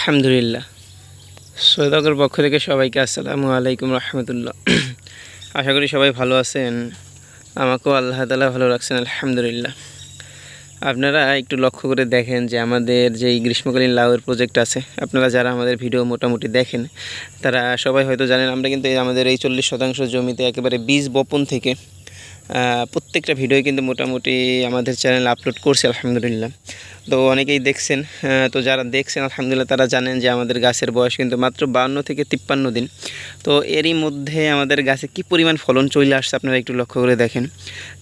আলহামদুলিল্লাহ। সৈয়দকের পক্ষ থেকে সবাইকে আসসালামু আলাইকুম রহমতুল্লাহ। আশা করি সবাই ভালো আছেন। আমাকেও আল্লাহ তালা ভালো রাখছেন, আলহামদুলিল্লাহ। আপনারা একটু লক্ষ্য করে দেখেন যে আমাদের যেই গ্রীষ্মকালীন লাউয়ের প্রজেক্ট আছে, আপনারা যারা আমাদের ভিডিও মোটামুটি দেখেন, তারা সবাই হয়তো জানেন, আমরা কিন্তু আমাদের এই চল্লিশ শতাংশ জমিতে একেবারে বীজ বপন থেকে প্রত্যেকটা ভিডিও কিন্তু মোটামুটি আমাদের চ্যানেল আপলোড করছে, আলহামদুলিল্লাহ। তো অনেকেই দেখছেন তো যারা দেখছেন, আলহামদুলিল্লাহ, তারা জানেন যে আমাদের গাছের বয়স কিন্তু মাত্র বাউন্ন থেকে তিপ্পান্ন দিন। তো এরই মধ্যে আমাদের গাছে কি পরিমাণ ফলন চলে আসছে আপনারা একটু লক্ষ্য করে দেখেন।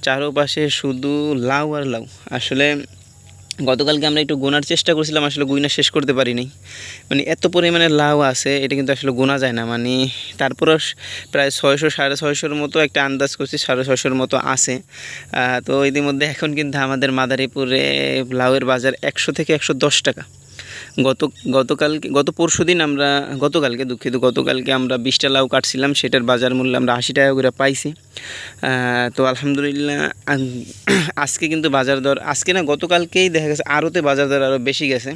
চারোপাশে শুধু লাউ আর লাউ। আসলে গতকালকে আমরা একটু গোনার চেষ্টা করছিলাম, আসলে গুইনা শেষ করতে পারিনি। মানে এত পরিমাণে লাউ আছে, এটা কিন্তু আসলে গোনা যায় না। মানে তারপরও প্রায় ছয়শো, সাড়ে ছয়শোর মতো একটা আন্দাজ করছি, সাড়ে ছয়শোর মতো আছে। তো ইতিমধ্যে এখন কিন্তু আমাদের মাদারীপুরে লাউয়ের বাজার একশো থেকে একশো দশ টাকা। গত, গতকালকে, গত পরশু দিন আমরা, গতকালকে দুঃখিত, গতকালকে আমরা বিশটা লাউ কাটছিলাম, সেটার বাজার মূল্য আমরা আশি টাকা করে পাইছি। তো আলহামদুলিল্লাহ আজকে কিন্তু বাজার দর, আজকে না গতকালকেই দেখা গেছে আরতে বাজার দর আরও বেশি গেছে।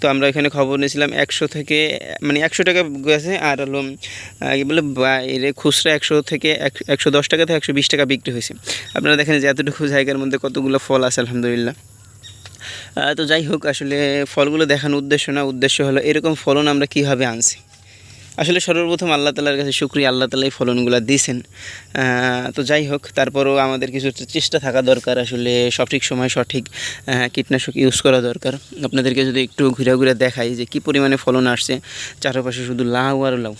তো আমরা এখানে খবর নিয়েছিলাম একশো থেকে মানে একশো টাকা গেছে আর হলো কি বলে, বাইরে খুচরা একশো থেকে এক- একশো দশ টাকা থেকে একশো বিশ টাকা বিক্রি হয়েছে। আপনারা দেখেন যে এতটুকু জায়গার মধ্যে কতগুলো ফল আছে, আলহামদুলিল্লাহ। তো যাই হোক, আসলে ফলগুলো দেখানোর উদ্দেশ্য না, উদ্দেশ্য হলো এরকম ফলন আমরা কীভাবে আনছি। আসলে সর্বপ্রথম আল্লাহ তালার কাছে শুক্রিয়া, আল্লাহ তালাই ফলনগুলো দিয়েছেন। তো যাই হোক, তারপরও আমাদের কিছু চেষ্টা থাকা দরকার, আসলে সঠিক সময় সঠিক কীটনাশক ইউজ করা দরকার। আপনাদেরকে যদি একটু ঘুরে ঘুরে দেখাই যে কী পরিমাণে ফলন আসছে, চারপাশে শুধু লাউ আর লাউ।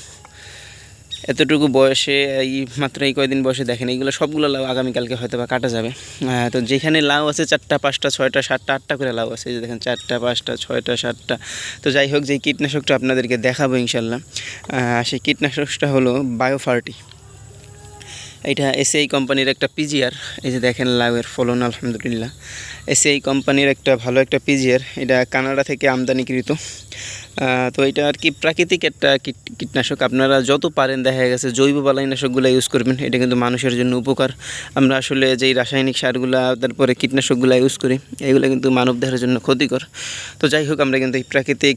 এতটুকু বয়সে, এই মাত্র এই কয়দিন বয়সে দেখেন, এইগুলো সবগুলো লাউ আগামীকালকে হয়তো বা কাটা যাবে। তো যেখানে লাউ আছে চারটা, পাঁচটা, ছয়টা, সাতটা, আটটা করে লাউ আছে। যে দেখেন, চারটা, পাঁচটা, ছয়টা, সাতটা। তো যাই হোক, যে কীটনাশকটা আপনাদেরকে দেখাবো ইনশাল্লাহ সেই কীটনাশকটা হলো বায়োফার্টি এটা এসিআই কোম্পানির একটা পিজিআর এই যে দেখেন লাউয়ের ফলন, আলহামদুলিল্লাহ। এসিআই কোম্পানির একটা ভালো একটা পিজিআর এটা কানাডা থেকে আমদানিকৃত তো এটা আর কি প্রাকৃতিক একটা কীট কীটনাশক। আপনারা যত পারেন, দেখা গেছে জৈব বালাইনাশকগুলো ইউজ করবেন। এটা কিন্তু মানুষের জন্য উপকার। আমরা আসলে যেই রাসায়নিক সারগুলা, তারপরে কীটনাশকগুলো ইউজ করি, এগুলো কিন্তু মানবদেহের জন্য ক্ষতিকর। তো যাই হোক, আমরা কিন্তু এই প্রাকৃতিক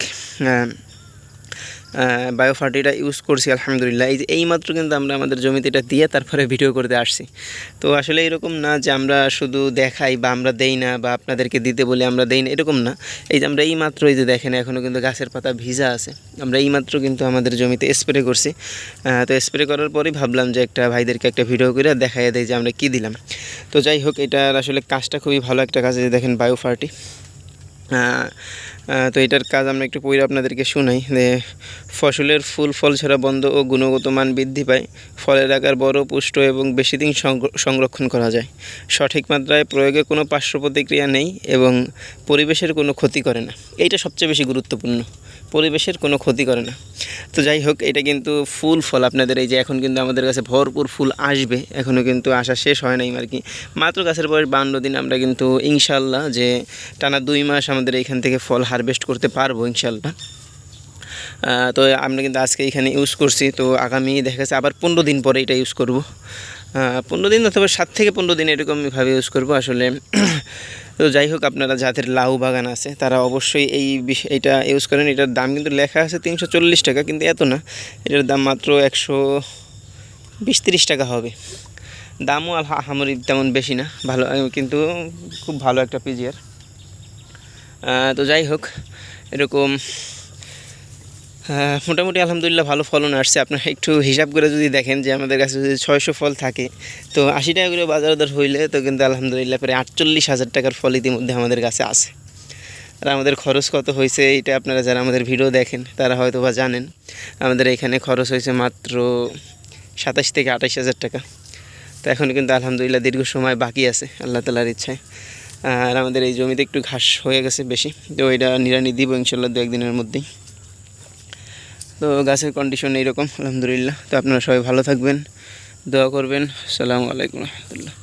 বায়োফার্টিটা ইউজ করছি, আলহামদুলিল্লাহ। এই যে এইমাত্র কিন্তু আমরা আমাদের জমিতে এটা দিয়ে তারপরে ভিডিও করতে আসছি। তো আসলে এরকম না যে আমরা শুধু দেখাই বা আমরা দেই না বা আপনাদেরকে দিতে বলি আমরা দেই না, এরকম না। এই যে আমরা এইমাত্র এই যে দেখেন এখনও কিন্তু গাছের পাতা ভিজা আছে। আমরা এইমাত্র কিন্তু আমাদের জমিতে স্প্রে করছি। তো স্প্রে করার পরেই ভাবলাম যে একটা ভাইদেরকে একটা ভিডিও করে দেখাই দেয় যে আমরা কী দিলাম। তো যাই হোক, এটার আসলে কাজটা খুবই ভালো একটা কাজ দেখেন বায়োফার্টি তো এটার কাজ আমরা একটু পড়ে আপনাদেরকে শোনাই যে ফসলের ফুল ফল ছাড়া বন্ধ ও গুণগত মান বৃদ্ধি পায়, ফলের আকার বড়, পুষ্ট এবং বেশি দিন সংর- সংরক্ষণ করা যায়। সঠিক মাত্রায় প্রয়োগে কোনো পার্শ্ব প্রতিক্রিয়া নেই এবং পরিবেশের কোনো ক্ষতি করে না। এইটা সবচেয়ে বেশি গুরুত্বপূর্ণ। পরিবেশের কোনো ক্ষতি করে না। তো যাই হোক, এটা কিন্তু ফুল ফল আপনাদের, এই যে এখন কিন্তু আমাদের কাছে ভরপুর ফুল আসবে এখনও কিন্তু আসা শেষ হয় নাই আর কি। মাত্র গাছের বয়স বান্ন দিন আমরা কিন্তু ইনশাল্লাহ যে টানা দুই মাস আমাদের এইখান থেকে ফল হারভেস্ট করতে পারব ইনশাল্লাহ তো আমরা কিন্তু আজকে এখানে ইউজ করছি, তো আগামী দেখা যাচ্ছে আবার পনেরো দিন পরে এটা ইউজ করব। পনেরো দিন অথবা সাত থেকে পনেরো দিন এরকমভাবে ইউজ করব। আসলে তো যাই হোক, আপনারা যাদের লাউ বাগান আছে, তারা অবশ্যই এই এটা ইউজ করেন। এটার দাম কিন্তু লেখা আছে তিনশো চল্লিশ টাকা, কিন্তু এত না। এটার দাম মাত্র একশো বিশ টাকা হবে। দামও আহামরি তেমন বেশি না, ভালো, কিন্তু খুব ভালো একটা পিজিয়ার তো যাই হোক, এরকম মোটামুটি আলহামদুলিল্লাহ ভালো ফলন আসছে। আপনারা একটু হিসাব করে যদি দেখেন যে আমাদের কাছে যদি ছয়শো ফল থাকে, তো আশি টাকা করে বাজার দর হইলে তো কিন্তু আলহামদুলিল্লাহ প্রায় আটচল্লিশ হাজার টাকার ফল ইতিমধ্যে আমাদের কাছে আছে। আর আমাদের খরচ কত হয়েছে, এটা আপনারা যারা আমাদের ভিডিও দেখেন, তারা হয়তো বা জানেন। আমাদের এখানে খরচ হয়েছে মাত্র সাতাশ থেকে আঠাশ হাজার টাকা। তো এখন কিন্তু আলহামদুলিল্লাহ দীর্ঘ সময় বাকি আছে আল্লাহ তালার ইচ্ছায়। আর আমাদের এই জমিতে একটু ঘাস হয়ে গেছে বেশি, তো এটা নিরানি দিব ইনশাল্লাহ দু একদিনের মধ্যেই। তো গাছের কন্ডিশন এইরকম, আলহামদুলিল্লাহ। তো আপনারা সবাই ভালো থাকবেন, দোয়া করবেন। আসসালামু আলাইকুম, রহমতুল্লাহ।